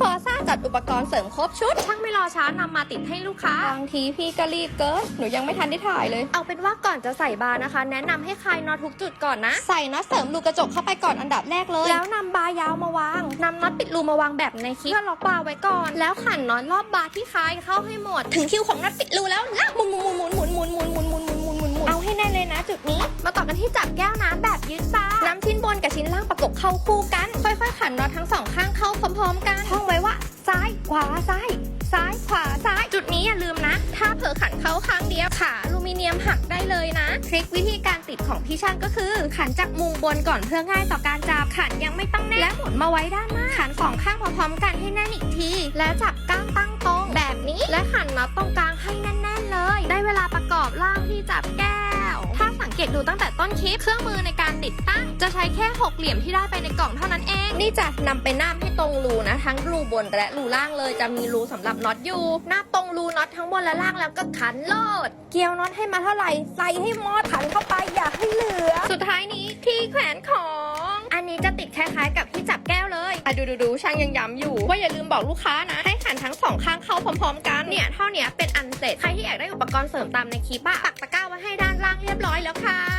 ฟอร์ซ่าจัดอุปกรณ์เสริมครบชุด ช่างไม่รอช้านำมาติดให้ลูกค้า บางทีพี่ก็รีบเกินหนูยังไม่ทันได้ถ่ายเลย เอาเป็นว่าก่อนจะใส่บาร์นะคะ แนะนำให้คลายน็อตทุกจุดก่อนนะ ใส่น็อตเสริมรูกระจกเข้าไปก่อนอันดับแรกเลย แล้วนำบาร์ยาวมาวางนำน็อตปิดรูมาวางแบบในคลิปเพื่อล็อกบาร์ไว้ก่อน แล้วขันน็อตรอบบาร์ที่คลายเข้าให้หมด ถึงคิวของน็อตปิดรูแล้วลากหมุนหมุนหมุนหมุนหมุนหมุนางประกบเข้าคู่กัน ค่อยๆขันน็อตทั้งสองข้างเข้าพร้อมๆกันท่องไว้ว่า ซ้ายขวาซ้าย ซ้ายขวาซ้าย จุดนี้อย่าลืมนะ ถ้าเผลอขันเข้าข้างเดียวขาอลูมิเนียมหักได้เลยนะ ทริควิธีการติดของพี่ช่างก็คือ ขันจากมุมบนก่อนเพื่อง่ายต่อการจับขันยังไม่ต้องแน่นและหมุนมาไว้ด้านหน้าขันสองข้างพร้อมๆกันให้แน่นอีกที และจับก้างตั้งตรงแบบนี้ และขันน็อตตรงกลางให้แน่นๆเลย ได้เวลาประกอบร่างที่จับแก ดูตั้งแต่ต้นคลิป เครื่องมือในการติดตั้ง จะใช้แค่หกเหลี่ยมที่ได้ไปในกล่องเท่านั้นเอง นี่จะนำไปน้ามให้ตรงรูนะ ทั้งรูบนและรูล่างเลยจะมีรูสำหรับน็อตอยู่นาบตรงรูน็อตทั้งบนและล่างแล้วก็ขันโลด เกี่ยวน็อตให้มาเท่าไหร่ใส่ให้หมดขันเข้าไปอย่าให้เหลือ สุดท้ายนี้ที่แขวนของอันนี้จะติดคล้ายๆ กับที่จับแก้วเลยอะดูดูดูช่างยังย้ำอยู่ว่าอย่าลืมบอกลูกค้านะ ให้ขันทั้งสองข้างเข้าพร้อม ๆ กันเนี่ยเท่าเนี้ยเป็นอันเสร็จใครที่อยากได้อุปกรณ์เสริมตามในคลิปอะปักตะกร้า ไว้ให้ด้านล่างเรียบร้อยแล้วค่ะ